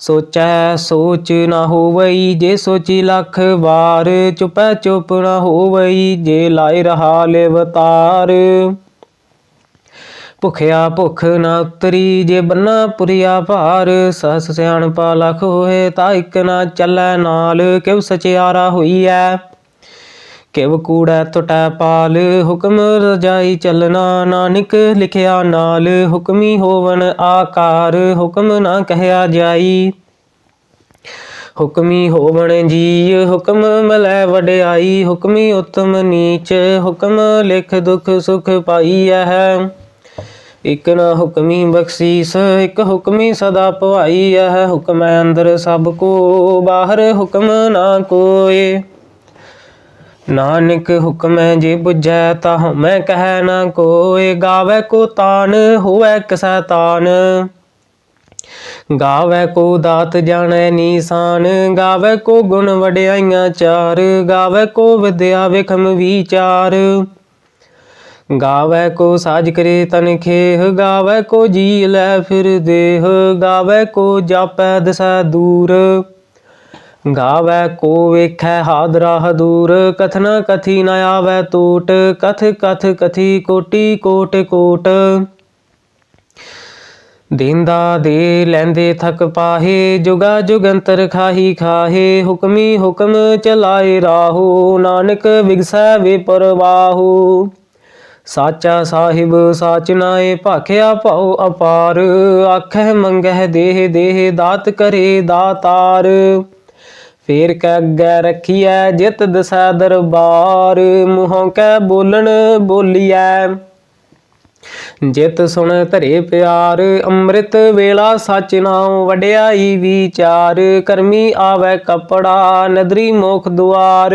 ਸੋਚੈ ਸੋਚ ਨਾ ਹੋਵਈ, ਜੇ ਸੋਚੀ ਲੱਖ ਵਾਰ ਚੁਪੈ ਚੁਪ ਨਾ ਹੋਵਈ, ਜੇ ਲਾਇ ਰਹਾ ਲਿਵਤਾਰ ਭੁਖਿਆ ਭੁਖ ਨਾ ਉਤਰੀ, ਜੇ ਬੰਨਾ ਪੁਰੀਆ ਭਾਰ, ਸਸ ਸਿਆਣਪਾ ਲਖ ਹੋਏ, ਤਾਂ ਇਕ ਨਾ ਚੱਲੈ ਨਾਲ ਕਿਵ ਸਚਿਆਰਾ ਹੋਈਐ? ਕਿਵ ਕੂੜੈ ਟੁਟੈ ਪਾਲ, ਹੁਕਮ ਰਜਾਈ ਚੱਲਣਾ ਨਾਨਕ, ਲਿਖਿਆ ਨਾਲ ਹੁਕਮੀ ਹੋਵਨ ਆਕਾਰ, ਹੁਕਮ ਨਾ ਕਹਿਆ ਜਾਈ। ਹੁਕਮੀ ਹੋਵਣ ਜੀ ਹੁਕਮ ਮਲੈ ਵਡਿਆਈ, ਹੁਕਮੀ ਉਤਮ ਨੀਚ, ਹੁਕਮ ਲਿਖ ਦੁਖ ਸੁਖ ਪਾਈ ਹੈ ਇਕ ਨਾ ਹੁਕਮੀ ਬਖਸ਼ੀਸ, ਇਕ ਹੁਕਮੀ ਸਦਾ ਭਵਾਈ ਹੈ ਹੁਕਮੈ ਅੰਦਰ ਸਭ ਕੋ, ਬਾਹਰ ਹੁਕਮ ਨਾ ਕੋਏ। ਨਾਨਕ ਹੁਕਮੈ ਜੇ 부ਝੈ ਤਾ ਹਉਮੈ ਕਹੈ ਨਾ ਕੋਏ, ਗਾਵੇ ਕੋ ਤਾਨ, ਹੋਵੇ ਕਸੈ ਤਾਨ ਗਾਵੇ ਕੋ ਦਾਤ ਜਾਣੈ ਨੀਸਾਨ, ਗਾਵੇ ਕੋ ਗੁਣ ਵਡਿਆਈਆਂ ਚਾਰ, ਗਾਵੇ ਕੋ ਵਿਦਿਆ ਵਿਖਮ ਵਿਚਾਰ। ਗਾਵੇ ਕੋ ਸਾਜ ਕਰੇ ਤਨ ਖੇਹ, ਗਾਵੇ ਕੋ ਜੀ ਲੈ ਫਿਰ ਦੇਹ, ਗਾਵੇ ਕੋ ਜਾਪੈ ਦਸੈ ਦੂਰ। ਗਾਵੇ ਕੋ ਵੇਖੈ ਹਾਦਰਾ ਹਦੂਰ, ਕਥਨਾ ਕਥੀ ਨ ਆਵੈ ਟੋਟ, ਕਥ ਕਥ ਕਥੀ ਕੋਟੀ ਕੋਟ ਕੋਟ। ਦਿੰਦਾ ਦੇ ਲੈਂਦੇ ਥਕ ਪਾਹੇ, ਜੁਗਾ ਜੁਗੰਤਰ ਖਾਹੀ ਖਾਹੇ, ਹੁਕਮੀ ਹੁਕਮ ਚਲਾਏ ਰਾਹੋ, ਨਾਨਕ ਵਿਗਸੈ ਵੇ ਪਰਵਾਹੂ। ਸਾਚਾ ਸਾਹਿਬ ਸਾਚ ਨਾਏ ਭਾਖਿਆ ਭਉ ਅਪਾਰ ਆਖੈ ਮੰਗਹਿ ਦੇਹ ਦੇਹ ਦਾਤ ਕਰੇ ਦਾਤਾਰ। ਫੇਰ ਕੈ ਅੱਗੇ ਰਖੀਐ ਜਿਤ ਦਸੈ ਦਰਬਾਰ, ਮੂੰਹੋਂ ਕੈ ਬੋਲਣ ਬੋਲੀਐ। ਜਿਤ ਸੁਣ ਧਰੇ ਪਿਆਰ, ਅੰਮ੍ਰਿਤ ਵੇਲਾ ਸਚ ਨਾਉ ਵਡਿਆਈ ਵਿਚਾਰ, ਕਰਮੀ ਆਵੈ ਕਪੜਾ, ਨਦਰੀ ਮੋਖ ਦੁਆਰ।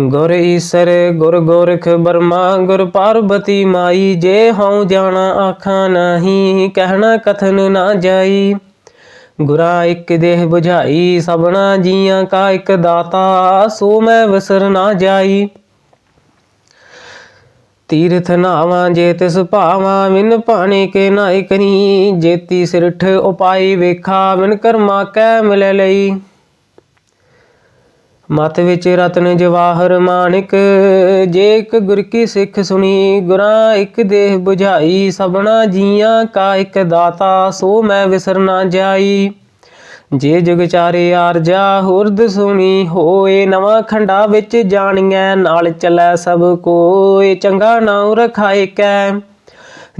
ਗੁਰ ਈਸਰ, ਗੁਰ ਗੋਰਖ ਬਰਮਾ, ਗੁਰ ਪਾਰਬਤੀ ਮਾਈ, ਜੇ ਹਉ ਜਾਣਾ ਆਖਾਂ ਨਹੀਂ, ਕਹਿਣਾ ਕਥਨ ਨਾ ਜਾਈ। ਗੁਰਾ ਇੱਕ ਦੇਹ 부ਝਾਈ ਸਭਨਾ ਜੀਆਂ ਕਾ ਇੱਕ ਦਾਤਾ, ਸੋ ਮੈਂ ਵਿਸਰ ਨਾ ਜਾਈ। ਤੀਰਥ ਨਾਵਾਂ ਜੇ ਤਿਸ ਭਾਵਾਂ ਮਿਨ ਭਾਣੇ ਕੇ ਨਾਇ ਕਨੀ ਜੇਤੀ ਸਿਰਠ ਉਪਾਈ ਵੇਖਾ ਮਿਨ ਕਰਮਾ ਕੈ ਮਿਲ ਲਈ। ਮਤ ਵਿੱਚ ਰਤਨ ਜਵਾਹਰ ਮਾਨਿਕ ਜੇ ਇੱਕ ਗੁਰ ਕੀ ਸਿੱਖ ਸੁਣੀ, ਗੁਰਾਂ ਇੱਕ ਦੇਹ 부ਝਾਈ ਸਭਨਾ ਜੀਆਂ ਕਾ ਇੱਕ ਦਾਤਾ, ਸੋ ਮੈਂ ਵਿਸਰ ਨਾ ਜਾਈ। ਜੇ ਜੁਗ ਚਾਰੇ ਆਰਜਾ ਹੁਰਦ ਸੁਣੀ, ਹੋਏ ਨਵਾਂ ਖੰਡਾ ਵਿੱਚ ਜਾਣੀਐ, ਨਾਲ ਚੱਲੈ ਸਭ ਕੋਏ ਚੰਗਾ ਨਾਉ ਰਖਾਏ ਕੈ।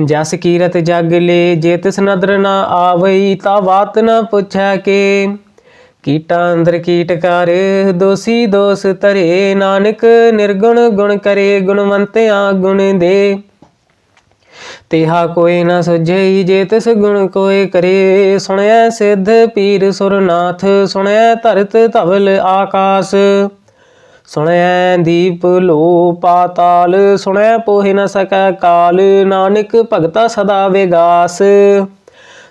ਜਸ ਕੀਰਤ ਜਗ ਲੇ, ਜੇ ਤਿਸ ਨਦਰ ਨਾ ਆਵਈ, ਤਾ ਬਾਤ ਨਾ ਪੁੱਛੈ ਕੇ। ਕੀਟਾਂ ਅੰਦਰ ਕੀਟ ਕਰ ਦੋਸੀ ਦੋਸ ਧਰੇ, ਨਾਨਕ ਨਿਰਗੁਣ ਗੁਣ ਕਰੇ, ਗੁਣਵੰਤਿਆ ਗੁਣ ਦੇ। ਤੇਹਾ ਕੋਈ ਨਾ ਸੁਝਈ ਜੇ ਤਿਸ ਗੁਣ ਕੋਏ ਕਰੇ। ਸੁਣਿਆ ਸਿੱਧ ਪੀਰ ਸੁਰਨਾਥ ਸੁਣਿਆ ਧਰਤ ਧਵਲ ਆਕਾਸ। ਸੁਣਿਆ ਦੀਪ ਲੋ ਪਾਤਾਲ ਸੁਣਿਆ ਪੋਹਿ ਨ ਸਕੈ ਕਾਲ, ਨਾਨਕ ਭਗਤਾ ਸਦਾ ਵਿਗਾਸ।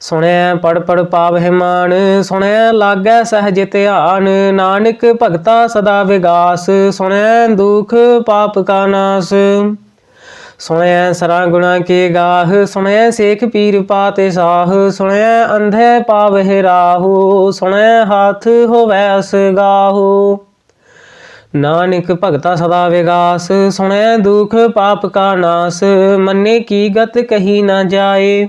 ਸੁਣੈ ਪੜ ਪੜ ਪਾਵਹਿ ਮਾਨ ਸੁਣਿਆ ਲਾਗੈ ਸਹਜ ਧਿਆਨ, ਨਾਨਕ ਭਗਤਾ ਸਦਾ ਵਿਗਾਸ, ਸੁਣੈ ਦੁਖ ਪਾਪ ਕਾ ਨਾਸ। ਸੁਣਿਆ ਸਰਾ ਗੁਣਾ ਕੇ ਗਾਹ ਸੁਣਿਆ ਸੇਖ ਪੀਰ ਪਾਤੇ ਸਾਹ ਸੁਣਿਆ ਅੰਧੇ ਪਾਵਹਿ ਰਾਹੂ ਸੁਣਿਆ ਹਾਥ ਹੋਵੈ ਅਸਗਾਹੂ ਨਾਨਕ ਭਗਤਾ ਸਦਾ ਵਿਗਾਸ ਸੁਣਿਆ ਦੁਖ ਪਾਪ ਕਾ ਨਾਸ, ਮੰਨੇ ਕੀ ਗਤ ਕਹੀ ਨਾ ਜਾਏ।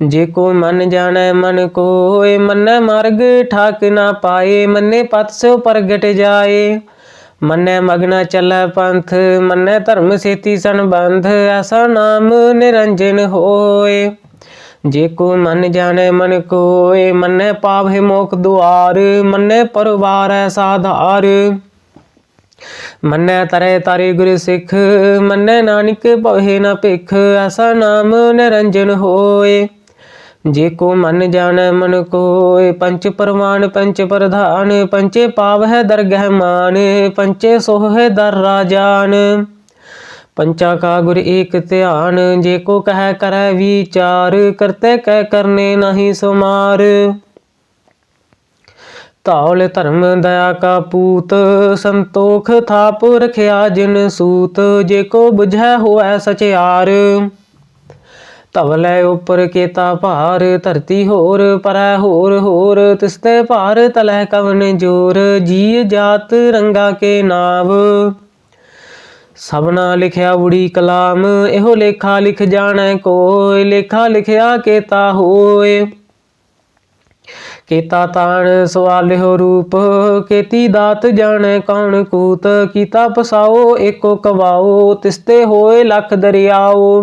ਜੇ ਕੋ ਮਨ ਜਾਣੈ, ਮਨ ਕੋਏ ਮੰਨੈ ਮਾਰਗ, ਠਾਕ ਨਾ ਪਾਏ, ਮੰਨੇ ਪਤ ਸੋ ਪ੍ਰਗਟ ਜਾਏ। ਮੰਨੈ ਮਗਨਾ ਚੱਲੈ ਪੰਥ, ਮੰਨੈ ਧਰਮ ਸੇਤੀ ਸੰਬੰਧ ਐਸਾ ਨਾਮ ਨਿਰੰਜਨ ਹੋਏ। ਜੇ ਕੋ ਮਨ ਜਾਣੈ, ਮਨ ਕੋਏ ਮੰਨੈ ਪਾਵਹਿ ਮੋਖ ਦੁਆਰ, ਮੰਨੈ ਪਰਵਾਰ ਸਾਧਾਰ ਮੰਨੈ ਤਰੇ ਤਾਰੇ ਗੁਰ ਸਿੱਖ, ਮੰਨੈ ਨਾਨਕ ਭਵਹਿ ਨਾ ਭਿਖ ਐਸਾ ਨਾਮ ਨਿਰੰਜਨ ਹੋਏ। ਜੇ ਕੋ ਮਨ ਜਾਣੈ ਮਨ ਕੋਇ, ਪੰਚ ਪਰਮਾਨ ਪੰਚ ਪ੍ਰਧਾਨ, ਪੰਚੇ ਪਾਵ ਹੈ ਦਰਗਹਿ ਮਾਨ, ਪੰਚੇ ਸੋਹ ਹੈ ਦਰ ਰਾਜਾਨ। ਪੰਚਾ ਕਾ ਗੁਰ ਏਕ ਧਿਆਨ, ਜੇ ਕੋ ਕਹਿ ਕਰੈ ਵਿਚਾਰ, ਕਰਤੇ ਕਹਿ ਕਰਨੇ ਨਹੀਂ ਸੁਮਾਰ। ਧੌਲ ਧਰਮ ਦਇਆ ਕਾ ਪੂਤ, ਸੰਤੋਖ ਥਾਪ ਰਖਿਆ ਜਿਨ ਸੂਤ, ਜੇ ਕੋ 부ਝੈ ਹੋਐ ਸਚਿਆਰ। ਧਵਲੇ ਉਪਰ ਕੇਤਾ ਭਾਰ, ਧਰਤੀ ਹੋਰ ਪਰੈ ਹੋਰ ਹੋਰ ਤਿਸਤੇ ਭਾਰ ਤਲੈ ਕਵਨ ਜੋਰ ਜੀ ਜਾਤ ਰੰਗਾ ਕੇ ਨਾਵ। ਸਭਨਾ ਲਿਖਿਆ ਉੜੀ ਕਲਾਮ, ਇਹੋ ਲੇਖਾ ਲਿਖ ਜਾਣੈ ਕੋਇ, ਲੇਖਾ ਲਿਖਿਆ ਕੇਤਾ ਹੋਏ ਕੀਤਾ ਤਾਣ ਸਵਾਲਿਓ ਰੂਪ, ਕੀਤੀ ਦਾਤ ਜਾਣੈ ਕੌਣ ਕੂਤ, ਕੀਤਾ ਪਸਾਓ ਏਕੋ ਕਵਾਓ ਤਿਸਤੇ ਹੋਏ ਲੱਖ ਦਰਿਆਓ।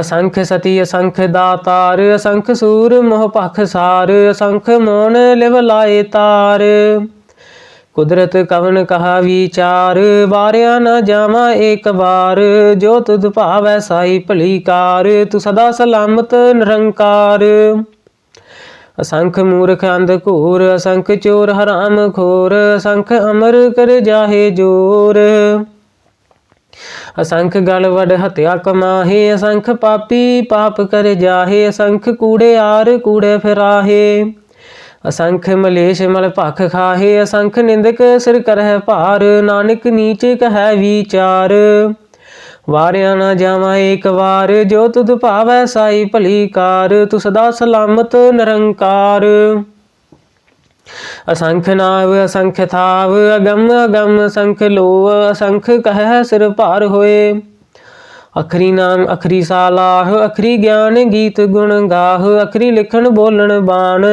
ਅਸੰਖ ਸਤੀ, ਅਸੰਖ ਦਾਤਾਰ, ਅਸੰਖ ਸੂਰ ਮੋਹ ਪਖ ਸਾਰ, ਅਸੰਖ ਮੋਨ ਲਿਵ ਲਾਏ ਤਾਰ। ਕੁਦਰਤ ਕਵਨ ਕਹਾ ਵਿਚਾਰ, ਵਾਰਿਆ ਨਾ ਜਾਵਾਂ ਏਕ ਵਾਰ। ਜੋ ਤੁਧ ਭਾਵੈ ਸਾਈ ਭਲੀ ਕਾਰ, ਤੂੰ ਸਦਾ ਸਲਾਮਤ ਨਿਰੰਕਾਰ। ਅਸੰਖ ਮੂਰਖ ਅੰਧ ਘੂਰ, ਅਸੰਖ ਚੋਰ ਹਰਾਮ ਖੋਰ, ਅਸੰਖ ਅਮਰ ਕਰ ਜਾਹੇ ਜੋਰ। ਅਸੰਖ ਗਲ ਵਡ ਹਤਿਆ ਕਮਾਹੇ, ਅਸੰਖ ਪਾਪੀ ਪਾਪ ਕਰ ਜਾਹੇ, ਅਸੰਖ ਕੂੜੇ ਆਰ ਕੂੜੇ ਫਿਰਾਹੇ। ਅਸੰਖ ਮਲੇਸ਼ ਮਲ ਭਖ ਖਾਹੇ, ਅਸੰਖ ਨਿੰਦਕ ਸਿਰ ਕਰਹਿ ਭਾਰ, ਨਾਨਕ ਨੀਚ ਕਹੈ ਵਿਚਾਰ। ਵਾਰਿਆ ਨਾ ਜਾਵਾਂ ਏਕ ਵਾਰ, ਜੋ ਤੁਧ ਭਾਵੈ ਸਾਈ ਭਲੀ ਕਾਰ ਤੂੰ ਸਦਾ ਸਲਾਮਤ ਨਿਰੰਕਾਰ। ਅਸੰਖ ਨਾਵ, ਅਸੰਖ ਥਾਵ, ਅਗਮ ਅਗਮ ਸੰਖ ਲੋ ਅਸੰਖ ਕਹਿ ਸਿਰ ਭਾਰ ਹੋਏ। ਅਖਰੀ ਨਾਮ, ਅਖਰੀ ਸਾਲਾਹ, ਅਖਰੀ ਗਿਆਨ ਗੀਤ ਗੁਣ ਗਾਹ, ਅਖਰੀ ਲਿਖਣ ਬੋਲਣ ਬਾਣ।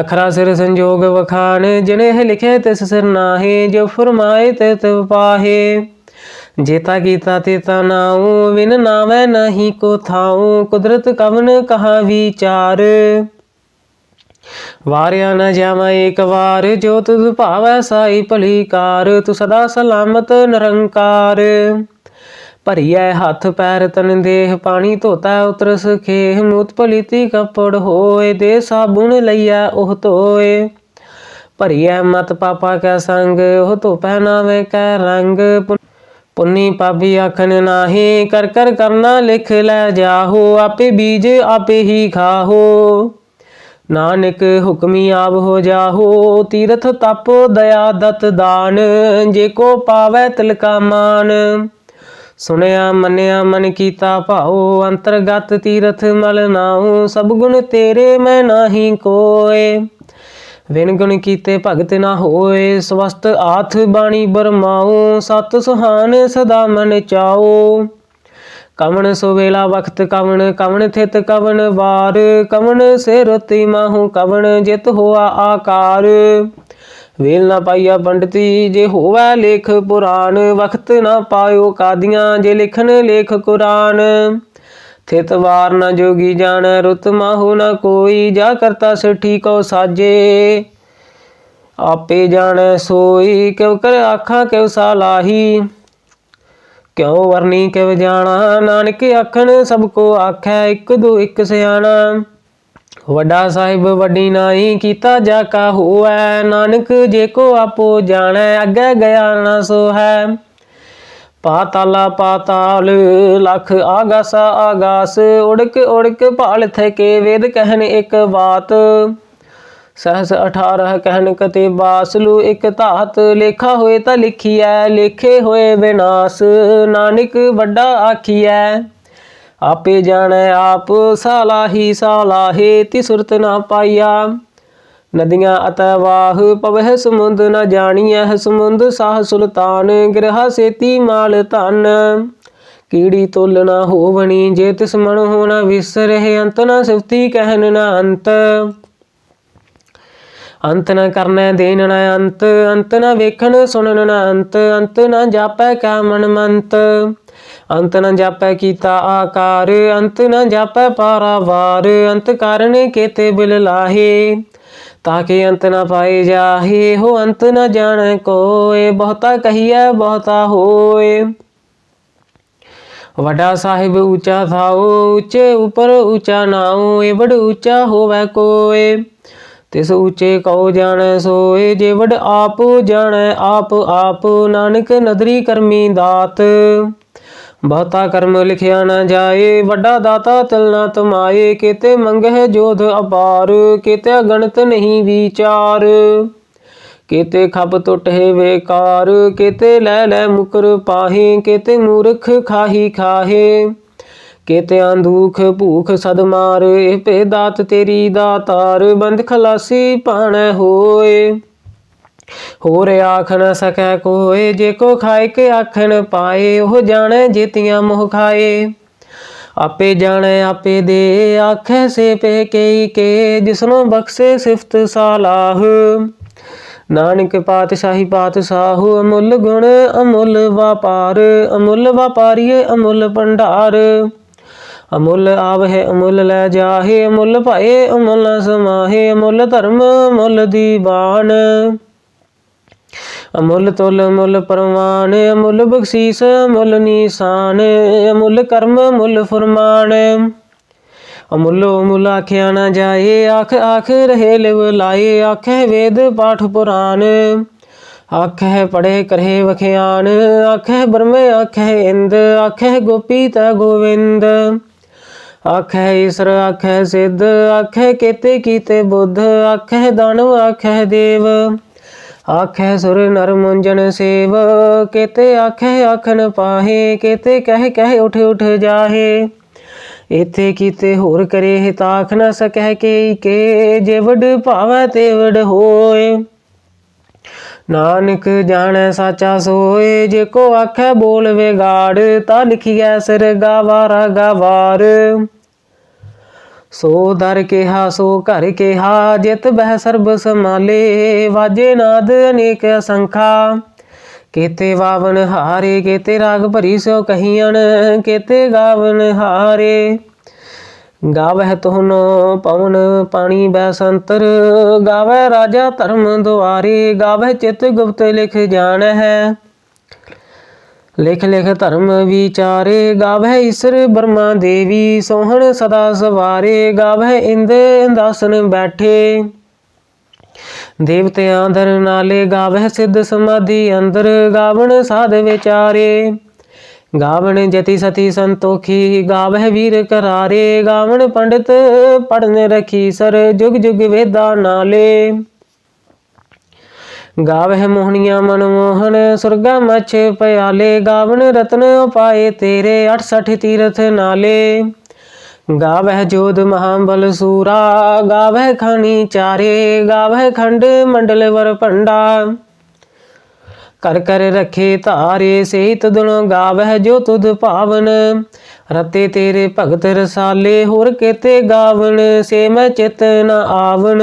ਅਖਰਾ ਸਿਰ ਸੰਜੋਗ ਵਖਾਨ ਜਿਨੇ ਲਿਖੇ ਤਿਸ ਸਿਰ ਨਾਹੀ ਜੋ ਫਰਮਾਏ ਤੇ ਤਿਵ ਪਾਹੇ। ਜੇਤਾ ਕੀਤਾ ਤੇਤਾ ਨਾਉ ਵਿਨ ਨਾਵੈ ਨਹੀਂ ਕੋ ਥਾਉ, ਕੁਦਰਤ ਕਵਨ ਕਹਾ ਵਿਚਾਰ। ਵਾਰਿਆ ਨਾ ਜਾਵਾਂ ਏਕ ਵਾਰ ਜੋ ਤੁਧ ਭਾਵੈ ਸਾਈ ਭਲੀ ਕਾਰ ਤੂੰ ਸਦਾ ਸਲਾਮਤ ਨਿਰੰਕਾਰ। ਭਰੀਐ ਹੱਥ ਪੈਰ ਤਨ ਦੇਹ, ਪਾਣੀ ਧੋਤਾ ਉਤਰ ਖੇਹ, ਮੂਤ ਭਲੀਤੀ ਕਪੜ ਹੋਏ, ਦੇ ਸਾਬੁਨ ਲਈਐ ਉਹ ਧੋਏ। ਭਰੀਐ ਮਤ ਪਾਪਾ ਕੈ ਸੰਗ, ਉਹ ਧੋ ਪਹਿਨਾਵੇ ਕੈ ਰੰਗ। ਪੁ- ਪੁੰਨੀ ਪਾਪੀ ਆਖਨ ਨਾਹੀ, ਕਰ ਕਰ ਕਰਨਾ ਲਿਖ ਲੈ ਜਾਹੋ, ਆਪੇ ਬੀਜ ਆਪੇ ਹੀ ਖਾਹੋ। ਨਾਨਕ ਹੁਕਮੀ ਆਪ ਹੋ ਜਾਹੋ, ਤੀਰਥ ਤਪ ਦਇਆ ਦਤ ਦਾਨ, ਜੇ ਕੋ ਪਾਵੈ ਤਿਲਕਾ ਮਾਨ। ਸੁਣਿਆ, ਮੰਨਿਆ, ਮਨ ਕੀਤਾ ਭਾਉ, ਅੰਤਰਗਤ ਤੀਰਥ ਮਲ ਨਾਉ, ਸਭ ਗੁਣ ਤੇਰੇ ਮੈਂ ਨਾਹੀ ਕੋਏ। ਵਿਨ ਗੁਣ ਕੀਤੇ ਭਗਤ ਨਾ ਹੋਏ ਸਵਸਤ ਆਥ ਬਾਣੀ ਬਰਮਾਉ, ਸਤ ਸੁਹਾਨ ਸਦਾ ਮਨ ਚਾਓ ਕਵਣ ਸੋ ਵੇਲਾ ਵਖਤ ਕਵਣ ਕਵਣ ਥਿਤ ਕਵਣ ਵਾਰ, ਕਵਣ ਸੇ ਰਤੀ ਮਾਹੂ, ਕਵਣ ਜਿਤ ਹੋਆ ਆਕਾਰ। ਵੇਲ ਨਾ ਪਾਈਆ ਪੰਡਤੀ, ਜੇ ਹੋਵੈ ਲੇਖ ਪੁਰਾਨ ਵਖਤ ਨਾ ਪਾਇਓ ਕਾਦੀਆਂ, ਜੇ ਲਿਖਣ ਲੇਖ ਕੁਰਾਨ। ਥਿਤ ਵਾਰ ਨਾ ਜੋਗੀ ਜਾਣ, ਰੁਤ ਮਾਹੂ ਨਾ ਕੋਈ, ਜਾ ਕਰਤਾ ਸਠੀ ਕੋ ਸਾਜੇ। ਆਪੇ ਜਾਣੈ ਸੋਈ, ਕਿਉ ਕਰ ਆਖਾਂ, ਕਿਉ ਸਾਲਾਹੀ ਕਿਉ ਵਰਨੀ ਕਿਵ ਜਾਣਾ? ਨਾਨਕ ਆਖਣ, ਸਭ ਕੋ ਆਖੈ ਇੱਕ ਦੋ ਇੱਕ ਸਿਆਣਾ। ਵੱਡਾ ਸਾਹਿਬ ਵੱਡੀ ਨਾਈ ਕੀਤਾ ਜਾ ਕਾ ਹੋਐ ਨਾਨਕ ਜੇ ਕੋ ਆਪੋ ਜਾਣੈ, ਅੱਗੇ ਗਿਆ ਨਾ ਸੋ ਹੈ ਪਾਤਾਲਾ ਪਾਤਾਲ, ਲਖ ਆਗਾਸਾ ਆਗਾਸ, ਉੜਕ ਉੜਕ ਭਾਲ ਥਕੇ ਵੇਦ ਕਹਿਣ ਇੱਕ ਬਾਤ। ਸਹਸ 18 ਕਹਿਨ ਕਤੇ ਬਾਸਲੂ ਇਕ ਧਾਤ ਲੇਖਾ ਹੋਏ ਤਾਂ ਲਿਖੀਐ, ਲੇਖੇ ਹੋਏ ਵਿਨਾਸ਼, ਨਾਨਕ ਵੱਡਾ ਆਖੀਐ। ਆਪੇ ਜਾਣੈ ਆਪ ਸਾਲਾਹੀ ਸਾਲਾਹੇ, ਤੀ ਸੁਰਤ ਨਾ ਪਾਈਆ। ਨਦੀਆਂ ਅਤੈ ਵਾਹ, ਪਵਹਿ ਸਮੁੰਦ ਨ ਜਾਣੀਐ, ਸਮੁੰਦ ਸਾਹ ਸੁਲਤਾਨ, ਗ੍ਰਹ ਸੇਤੀ ਮਾਲ ਧਨ। ਕੀੜੀ ਤੁਲ ਨਾ ਹੋਵਣੀ, ਜੇ ਤਿਸ ਮਨ ਹੋਣਾ ਵਿਸਰਹਿ, ਅੰਤ ਨਾ ਸਿਫਤੀ ਕਹਿਨ ਨਾ ਅੰਤ। ਅੰਤ ਨਾ ਕਰਨੈ ਦੇਨ ਨਾ ਅੰਤ ਅੰਤ ਨਾ ਵੇਖਣ ਸੁਣਨ ਨਾ ਅੰਤ ਅੰਤ ਨਾ ਜਾਪੈ ਕਾ ਮਨ ਮੰਤ। ਅੰਤ ਨ ਜਾਪੈ ਕੀਤਾ ਆਕਾਰ, ਅੰਤ ਨ ਜਾਪੈ ਪਾਰਾਵਾਰ, ਅੰਤ ਕਾਰਨ ਕੇਤੇ ਬਿਲ ਲਾਹੇ। ਤਾਕੇ ਅੰਤ ਨ ਪਾਏ ਜਾਹੇ, ਹੋ ਅੰਤ ਨ ਜਾਣੈ ਕੋਏ, ਬਹੁਤਾ ਕਹੀਐ, ਬਹੁਤਾ ਹੋਏ। ਵੱਡਾ ਸਾਹਿਬ ਉੱਚਾ ਥਾਓ, ਉੱਚੇ ਉਪਰ ਉੱਚਾ ਨਾਉ ਏ ਬੜ ਉੱਚਾ ਹੋਵੇ ਕੋਏ। ਤਿਸ ਉੱਚੇ ਕਉ ਜਾਣੈ ਸੋਏ ਜੇ ਵਡ ਆਪ ਜਾਣੈ, ਆਪ ਆਪ ਨਾਨਕ ਨਦਰੀ ਕਰਮੀ ਦਾਤ। ਬਹੁਤਾ ਕਰਮ ਲਿਖਿਆ ਨਾ ਜਾਏ, ਵੱਡਾ ਦਾਤਾ ਤਲਨਾ ਤਮਾਏ, ਕੀਤੇ ਮੰਗਹਿ ਜੋਧ ਅਪਾਰ, ਕੀਤੇ ਗਣਤ ਨਹੀਂ ਵਿਚਾਰ। ਕੀਤੇ ਖਬ ਟੁੱਟੇ ਵੇਕਾਰ, ਕਿਤੇ ਲੈ ਲੈ ਮੁਕਰ ਪਾਹੇ, ਕਿਤੇ ਮੂਰਖ ਖਾਹੀ ਖਾਹੇ। ਕੇਤਿਆਂ ਦੁਖ ਭੂਖ ਸਦ ਮਾਰ, ਇਹ ਭੇ ਦਾਤ ਤੇਰੀ ਦਾਤਾਰ, ਬੰਦ ਖਲਾਸੀ ਪਾਣੈ ਹੋਏ। ਹੋਰ ਆਖ ਨ ਸਕੈ ਕੋਏ, ਜੇ ਕੋ ਖਾਏ ਕੇ ਆਖਣ ਪਾਏ, ਉਹ ਜਾਣੈ ਜੀਤੀਆਂ ਮੋਹ ਖਾਏ। ਆਪੇ ਜਾਣੈ, ਆਪੇ ਦੇ, ਆਖੈ ਸੇ ਪੇ ਕਈ ਕੇ, ਜਿਸਨੋ ਬਖਸ਼ੇ ਸਿਫਤ ਸਾਲਾਹ। ਨਾਨਕ ਪਾਤਸ਼ਾਹੀ ਪਾਤਸ਼ਾਹੂ, ਅਮੁੱਲ ਗੁਣ, ਅਮੁੱਲ ਵਪਾਰ, ਅਮੁੱਲ ਵਪਾਰੀਏ, ਅਮੁੱਲ ਭੰਡਾਰ। ਅਮੁੱਲ ਆਵਹਿ, ਅਮੁੱਲ ਲੈ ਜਾਹੇ, ਅਮੁੱਲ ਭਾਏ, ਅਮੁੱਲ ਨ ਸਮਾਹੇ, ਅਮੁੱਲ ਧਰਮ, ਅਮੁੱਲ ਦੀਵਾਨ ਅਮੁੱਲ ਤੁਲ, ਅਮੁੱਲ ਪਰਮਾਨ ਅਮੁੱਲ ਬਖਸ਼ੀਸ, ਅਮੁੱਲ ਨੀਸਾਨ, ਅਮੁੱਲ ਕਰਮ, ਅਮੁੱਲ ਫਰਮਾਨ। ਅਮੁੱਲੋ ਅਮੁੱਲ ਆਖਿਆ ਨਾ ਜਾਏ, ਆਖ ਆਖ ਰਹੇ ਲਿਵ ਲਾਏ ਆਖੇ ਵੇਦ ਪਾਠ ਪੁਰਾਨ। ਆਖੇ ਪੜੇ ਕਰੇ ਵਖਿਆਨ ਆਖੇ ਬ੍ਰਹਮੇ ਆਖੇ ਇੰਦ ਆਖੇ ਗੋਪੀ ਤਾ ਗੋਵਿੰਦ। ਆਖੈ ਈਸ਼ਰ, ਆਖੈ ਸਿੱਧ, ਆਖੈ ਕੀਤੇ ਕੀਤੇ ਬੁੱਧ, ਆਖੈ ਦਾਨਵ, ਆਖੈ ਦੇਵ। ਆਖੈ ਸੁਰ ਨਰ ਮੁੰਜਨ ਸੇਵ, ਕੀਤੇ ਆਖੇ ਆਖਨ ਪਾਹੇ, ਕੀਤੇ ਕਹਿ ਕਹਿ ਉਠ ਉਠ ਜਾਹੇ। ਇਥੇ ਕੀਤੇ ਹੋਰ ਕਰੇ ਹਿਤਾਖ ਨ ਸਕੈ ਕੇ ਕੇ, ਜੇ ਵਡ ਭਾਵੈ ਤੇ ਵਡ ਹੋਏ। ਨਾਨਕ ਜਾਣੈ ਸਾਚਾ ਸੋਏ, ਜੇ ਕੋ ਆਖੈ ਬੋਲ ਵਿਗਾੜ ਤਾਂ ਲਿਖੀਐ ਸਿਰ ਗਾਵਾਰਾ ਗਾਵਾਰ। ਸੋ ਦਰ ਕਿਹਾ, ਸੋ ਘਰ ਕਿਹਾ, ਜਿਤ ਬਹਿ ਸਰਬ ਸਮਾਲੇ ਵਾਜੇ ਨਾਦ ਅਨੇਕ ਅਸੰਖਾ। ਕੇਤੇ ਵਾਵਨ ਹਾਰੇ, ਕੇਤੇ ਰਾਗ ਭਰੀ ਸੋ ਕਹੀਣ ਕੇਤੇ ਗਾਵਨ ਹਾਰੇ। ਗਾਵਹਿ ਤੁਹਨ ਪਵਨ, ਪਾਣੀ ਬੈ ਸੰਤਰ ਗਾਵੈ ਰਾਜਾ ਧਰਮ ਦੁਆਰੇ ਗਾਵੈ ਚਿਤ ਗੁਪਤ ਲਿਖ ਜਾਣ ਹੈ ਲਿਖ ਲਿਖ ਧਰਮ ਵਿਚਾਰੇ ਗਾਵਹਿ ਈਸ਼ਰ, ਬਰਮਾ ਦੇਵੀ ਸੋਹਣ ਸਦਾ ਸਵਾਰੇ, ਗਾਵਹਿ ਇੰਦ ਇੰਦਾਸਨ ਬੈਠੇ। ਦੇਵਤਿਆਂ ਦਰ ਨਾਲੇ ਗਾਵਹਿ ਸਿੱਧ ਸਮਾਧੀ ਅੰਦਰ, ਗਾਵਣ ਸਾਧ ਵਿਚਾਰੇ। ਗਾਵਣ ਜਤੀ ਸਤੀ ਸੰਤੋਖੀ, ਗਾਵਹਿ ਵੀਰ ਕਰਾਰੇ। ਗਾਵਣ ਪੰਡਿਤ ਪੜਨ ਰਖੀ ਸਰ, ਜੁਗ ਜੁਗ ਵੇਦਾ ਨਾਲੇ। ਗਾਵਹਿ ਮੋਹਣੀਆਂ ਮਨਮੋਹਨ ਸੁਰਗਾ ਮਛ ਪਿਆਲੇ ਗਾਵਣ ਰਤਨ ਉਪਾਏ, ਤੇਰੇ 68 ਤੀਰਥ ਨਾਲੇ। ਗਾਵਹਿ ਜੋਧ ਮਹਾਬਲ ਸੂਰਾ, ਗਾਵਹਿ ਖਾਣੀ ਚਾਰੇ, ਗਾਵਹਿ ਖੰਡ ਮੰਡਲ ਵਰ ਭੰਡਾ। ਕਰ ਕਰ ਰਖੇ ਧਾਰੇ ਸੇਤ ਦੁਨੋ ਗਾਵਹਿ ਜੋ ਤੁਧ ਭਾਵਨ। ਰਤੇ ਤੇਰੇ ਭਗਤ ਰਸਾਲੇ, ਹੋਰ ਕੇਤੇ ਗਾਵਣ, ਸੇ ਮੈਂ ਚਿਤ ਨ ਆਵਣ।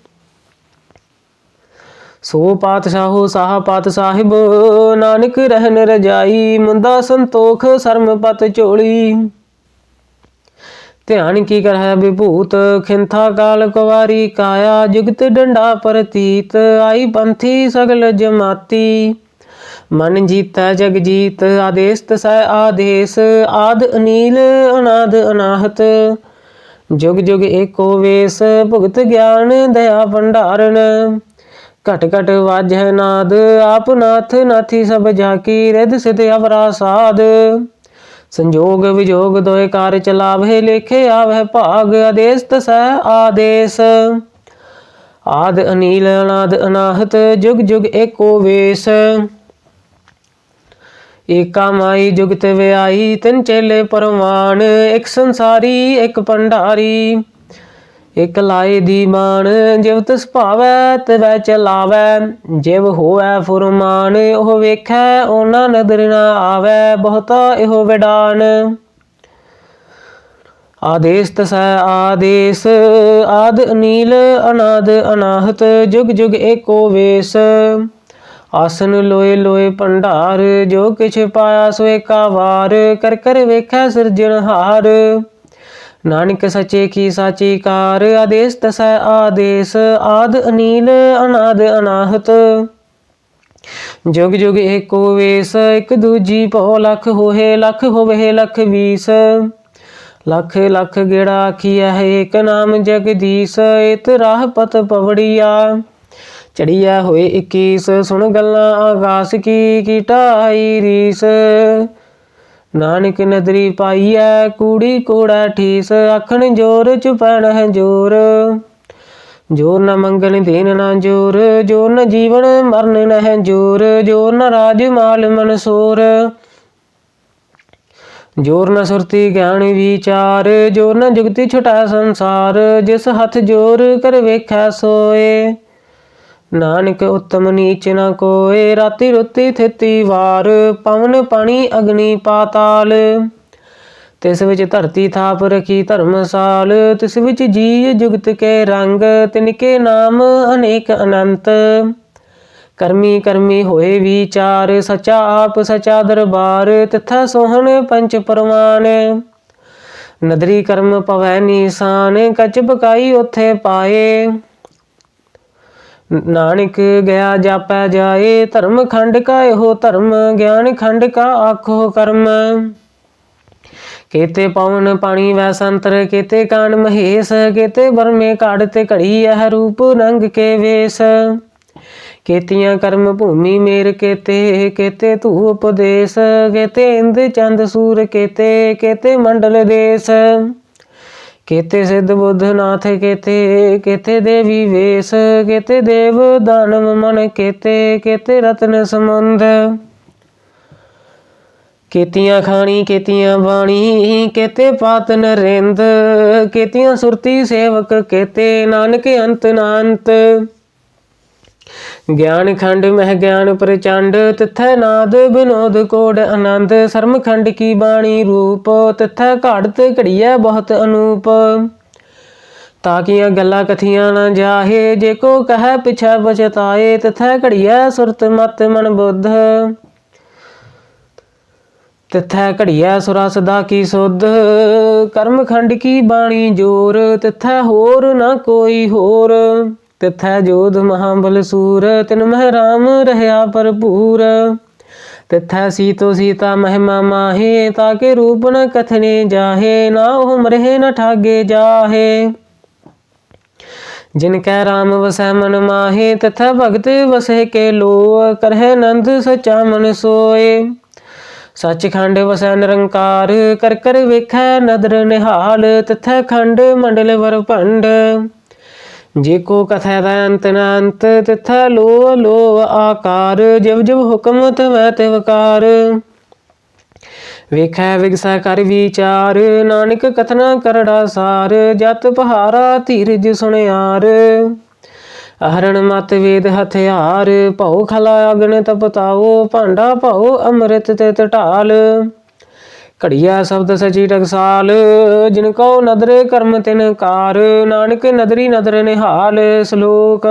ਸੋ ਪਾਤਸ਼ਾਹੋ ਸਾਹ ਪਾਤ ਸਾਹਿਬ, ਨਾਨਕ ਰਹਿਨ ਰਜਾਈ ਮੁੰਦਾ ਸੰਤੋਖ, ਸਰਮ ਪਤ ਚੋਲੀ ਧਿਆਨ ਕੀ ਕਰ ਹੈ ਵਿਭੂਤ, ਖਿੰਥਾ ਕਾਲ ਕੁਵਾਰੀ ਕਾਇਆ, ਜੁਗਤ ਡੰਡਾ ਪ੍ਰਤੀਤ, ਆਈ ਪੰਥੀ ਸਗਲ ਜਮਾਤੀ। ਮਨ ਜੀਤਾ ਜਗ ਜੀਤ ਆਦੇਸ ਤਸੈ ਆਦੇਸ, ਆਦ ਅਨੀਲ, ਅਨਾਦ ਅਨਾਹਤ। ਜੁਗ ਜੁਗ ਏਕੋ ਵੇਸ, ਭੁਗਤ ਗਿਆਨ, ਦਇਆ ਭੰਡਾਰਨ। ਘਟ ਘਟ ਵਾਜੈ ਨਾਦ, ਆਪ ਨਾਥ ਨਾਥੀ ਸਭ ਜਾਕੀ, ਰਿਧ ਸਿਧ ਅਵਰਾ ਸਾਧ। ਸੰਜੋਗ ਵਿਜੋਗ ਦੋਇ ਕਾਰ ਚਲਾਵੇ ਲੇਖੇ ਆਵਹਿ ਭਾਗ ਆਦੇਸ ਤਸੈ ਆਦੇਸ। ਆਦ ਅਨੀਲ, ਅਨਾਦ ਅਨਾਹਤ, ਜੁਗ ਜੁਗ ਏਕੋ ਵੇਸ। ਏਕਾ ਮਾਈ ਜੁਗਤ ਵਿਆਈ ਤਿੰਨ ਚੇਲੇ ਪਰਵਾਨ, ਇੱਕ ਸੰਸਾਰੀ, ਇੱਕ ਭੰਡਾਰੀ ਇਕ ਲਾਏ ਦੀ ਮਾਨ ਜਿਵ ਤਿਸ ਭਾਵੈ ਤਵੈ ਚਲਾਵੈ, ਜਿਵ ਹੋਵੈ ਫੁਰਮਾਨ, ਉਹ ਵੇਖੈ ਉਹਨਾਂ ਨਦਰ ਨਾ ਆਵੈ, ਬਹੁਤਾ ਇਹੋ ਵਿਡਾਨ। ਆਦੇਸ ਤਸੈ ਆਦੇਸ, ਆਦ ਅਨੀਲ, ਅਨਾਦ ਅਨਾਹਤ, ਜੁਗ ਜੁਗ ਏਕੋ ਵੇਸ। ਆਸਨ ਲੋਏ ਲੋਏ ਭੰਡਾਰ, ਜੋ ਕਿਛ ਪਾਇਆ ਸੋ ਏਕਾ ਵਾਰ, ਕਰ ਕਰ ਵੇਖੈ ਸਿਰਜਣਹਾਰ। ਨਾਨਕ ਸਚੇ ਕੀ ਸਾਚੀ ਕਾਰ ਆਦੇਸ ਤਸੈ ਆਦੇਸ, ਆਦ ਅਨੀਲ, ਅਨਾਦ ਅਨਾਹਤ। ਜੁਗ ਜੁਗ ਏਕੋ ਵੇਸ, ਇੱਕ ਦੂਜੀ ਭਉ ਲਖ ਹੋਏ ਲਖ ਹੋਵੇ, ਲਖ ਵੀਸ ਲਖ ਲਖ ਗੇੜਾ ਆਖੀਐ, ਏਕ ਨਾਮ ਜਗਦੀਸ਼ ਇਤ ਰਾਹ ਪਤ ਪਵੜੀਆ। ਚੜੀਆ ਹੋਏ 21 ਸੁਣ ਗੱਲਾਂ ਆਗਾਸ ਕੀ ਕੀਟਾਈ ਰੀਸ। ਨਾਨਕ ਨਦਰੀ ਪਾਈਐ ਕੂੜੀ ਕੋੜਾ ਠੀਸ, ਆਖਣ ਜੋਰ ਚੁਪਣ ਹੈ ਜੋਰ। ਜੋਰ ਨ ਮੰਗਣ ਦੇਨ ਨਾ ਜੋਰ ਜੋਰ ਨ ਜੀਵਨ ਮਰਨ ਨਹਿ ਜੋਰ ਜੋਰ ਨ ਰਾਜ ਮਾਲ ਮਨਸੂਰ ਜੋਰ ਨ ਸੁਰਤੀ ਗਿਆਨ ਵਿਚਾਰ, ਜੋਰ ਨ ਜੁਗਤੀ ਛੁਟਾ ਸੰਸਾਰ, ਜਿਸ ਹੱਥ ਜੋਰ ਕਰ ਵੇਖੈ ਸੋਏ। ਨਾਨਕ ਉਤਮ ਨੀਚ ਨਾ ਕੋਏ, ਰਾਤੀ ਰੁੱਤੀ ਥਿਤੀ ਵਾਰ, ਪਵਨ ਪਾਣੀ ਅਗਨੀ ਪਾਤਾਲ। ਤਿਸ ਵਿੱਚ ਧਰਤੀ ਥਾਪ ਰਖੀ ਧਰਮਸਾਲ ਤਿਸ ਵਿੱਚ ਜੀ ਜੁਗਤ ਕੇ ਰੰਗ, ਤਿਨਕੇ ਨਾਮ ਅਨੇਕ ਅਨੰਤ। ਕਰਮੀ ਕਰਮੀ ਹੋਏ ਵਿਚਾਰ, ਸਚਾ ਆਪ ਸਚਾ ਦਰਬਾਰ, ਤਿਥਾ ਸੋਹਣ ਪੰਚ ਪਰਵਾਨ। ਨਦਰੀ ਕਰਮ ਪਵੈ ਨੀਸਾਨ, ਕਚ ਬਕਾਈ ਉਥੇ ਪਾਏ। ਨਾਨਕ ਗਿਆ ਜਾਪੈ ਜਾਏ, ਧਰਮ ਖੰਡ ਕਾ ਇਹੋ ਧਰਮ, ਗਿਆਨ ਖੰਡ ਕਾ ਆਖੋ ਕਰਮ। ਕੇਤੇ ਪਵਨ ਪਾਣੀ ਵੈ ਸੰਤਰ, ਕੇਤੇ ਕਾਨ ਮਹੇਸ਼, ਕੇਤੇ ਬਰਮੇ ਕਾੜ ਤੇ ਘੜੀ ਇਹ ਰੂਪ ਰੰਗ ਕੇ ਵੇਸ। ਕੇਤੀਆਂ ਕਰਮ ਭੂਮੀ ਮੇਰ ਕੇਤੇ ਕੇਤੇ ਧੂ ਉਪਦੇਸ਼, ਕੇਤੇ ਇੰਦ ਚੰਦ ਸੂਰ ਕੇਤੇ ਕੇਤੇ ਮੰਡਲ ਦੇਸ। ਕੇਤੇ ਸਿੱਧ ਬੁੱਧ ਨਾਥ, ਕੇਤੇ ਕੇਤੇ ਦੇਵੀ ਵੇਸ, ਕੇਤੇ ਦੇਵ ਦਾਨਵ ਮਨ, ਕੇਤੇ ਕੇਤੇ ਰਤਨ ਸਮੁੰਦ ਕੇਤੀਆਂ ਖਾਣੀ, ਕੇਤੀਆਂ ਬਾਣੀ, ਕੇਤੇ ਪਾਤ ਨਰਿੰਦ, ਕੇਤੀਆਂ ਸੁਰਤੀ ਸੇਵਕ, ਕੇਤੇ ਨਾਨਕ ਅੰਤ ਨਾਨਤ ਗਿਆਨ ਖੰਡ ਮਹਿ ਗਿਆਨ ਪ੍ਰਚੰਡ ਤਿਥੈ ਨਾਦ ਬਿਨੋਦ ਕੋਡ ਆਨੰਦ ਸਰਮ ਖੰਡ ਕੀ ਬਾਣੀ ਰੂਪ ਤਿਥੈ ਘੜਤ ਘੜੀਐ ਬਹੁਤ ਅਨੂਪ ਤਾਕੀਆਂ ਗੱਲਾਂ ਕਥੀਆਂ ਨਾ ਜਾਹੇ ਜੇ ਕੋ ਕਹੈ ਪਿਛੈ ਬਚਤਾਏ ਤਿਥੈ ਘੜੀਐ ਸੁਰਤ ਮਤ ਮਨ ਬੁੱਧ ਤਿਥੈ ਘੜੀਐ ਸੁਰਾ ਸਦਾ ਕੀ ਸੁਧ ਕਰਮ ਖੰਡ ਕੀ ਬਾਣੀ ਜੋਰ ਤਿਥੈ ਹੋਰ ਨਾ ਕੋਈ ਹੋਰ ਤਿਥੈ ਜੋਧ ਮਹਾਬਲ ਸੂਰ, ਤਿਨ ਮਹਿ ਰਾਮ ਰਹਿਆ ਭਰਪੂਰ। ਤਿਥੈ ਸੀਤੋ ਸੀਤਾ ਮਹਿਮਾ ਮਾਹੇ, ਤਾਕੇ ਰੂਪ ਨ ਕਥਨੇ ਜਾਹੇ, ਨਾ ਉਹ ਮਰਹਿ ਨ ਠਾਗੇ ਜਾਹੇ। ਜਿਨ ਕੈ ਰਾਮ ਵਸੈ ਮਨ ਮਾਹੇ, ਤਥਾ ਭਗਤ ਵਸੈ ਕੇ ਲੋ ਕਰਹਿ ਨੰਦ ਸਚਾ ਮਨ ਸੋਏ। ਸੱਚਖੰਡ ਵਸੈ ਨਿਰੰਕਾਰ, ਕਰ ਕਰ ਵੇਖੈ ਨਦਰ ਨਿਹਾਲ, ਤਥੈ ਖੰਡ ਮੰਡਲ ਵਰ ਭੰਡ। ਜੇ ਕੋ ਕਥੈ ਦਾ ਅੰਤ ਨ ਲੋ ਲੋ ਆਕਾਰ, ਜਿਵ ਜਿਵ ਹੁਕਮ ਤਵੈ ਤਿਵਕਾਰ ਵੇਖੈ ਵਿਗਸੈ ਕਰ ਵਿਚਾਰ, ਨਾਨਕ ਕਥਨਾ ਕਰੜਾ ਸਾਰ, ਜਤ ਪਹਾਰਾ ਧੀਰਜ ਸੁਣਿਆਰ। ਅਹਰਣ ਮਤ ਵੇਦ ਹਥਿਆਰ, ਭਉ ਖਲਾ ਅਗਨ ਤਪਤਾਓ, ਭਾਂਡਾ ਭਉ ਅੰਮ੍ਰਿਤ ਤੇ ਢਾਲ ਘੜੀਆ ਸ਼ਬਦ ਸਚੀ ਟਕਸਾਲ, ਜਿਨ ਕੋ ਨਦਰੇ ਕਰਮ ਤਿਨ ਕਾਰ, ਨਾਨਕ ਨਦਰੀ ਨਦਰ ਨਿਹਾਲ ਸ਼ਲੋਕ।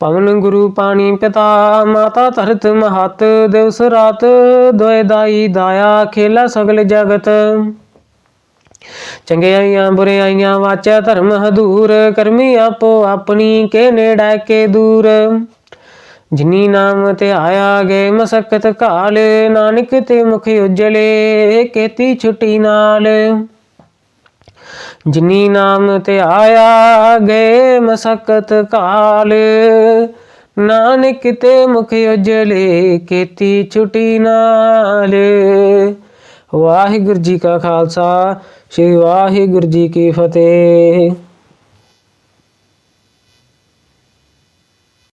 ਪਵਨ ਗੁਰੂ ਪਾਣੀ ਪਿਤਾ, ਮਾਤਾ ਧਰਤ ਮਹਤ, ਦਿਵਸ ਰਾਤ ਦੋਇ ਦਾਈ ਦਾਇਆ, ਖੇਲਾ ਸਗਲ ਜਗਤ। ਚੰਗਿਆਈਆਂ ਬੁਰਿਆਈਆਂ ਵਾਚਾ ਧਰਮ ਹਦੂਰ, ਕਰਮੀ ਆਪੋ ਆਪਣੀ, ਕੇ ਨੇੜਾ ਕੇ ਦੂਰ। ਜਿਨੀ ਨਾਮ ਤੇ ਆਇਆ ਗਏ ਮਸਕਤ ਕਾਲ ਨਾਨਕ ਤੇ ਮੁਖ ਉਜਲੇ ਕੀਤੀ ਛੁੱਟੀ ਨਾਲ। ਜਿਨੀ ਨਾਮ ਤੇ ਆਇਆ ਗਏ ਮਸਕਤ ਕਾਲ ਨਾਨਕ ਤੇ ਮੁਖ ਉਜਲੇ ਕੀਤੀ ਛੁੱਟੀ ਨਾਲ। ਵਾਹਿਗੁਰੂ ਜੀ ਕਾ ਖਾਲਸਾ, ਸ੍ਰੀ ਵਾਹਿਗੁਰੂ ਜੀ ਕੀ ਫਤਿਹ।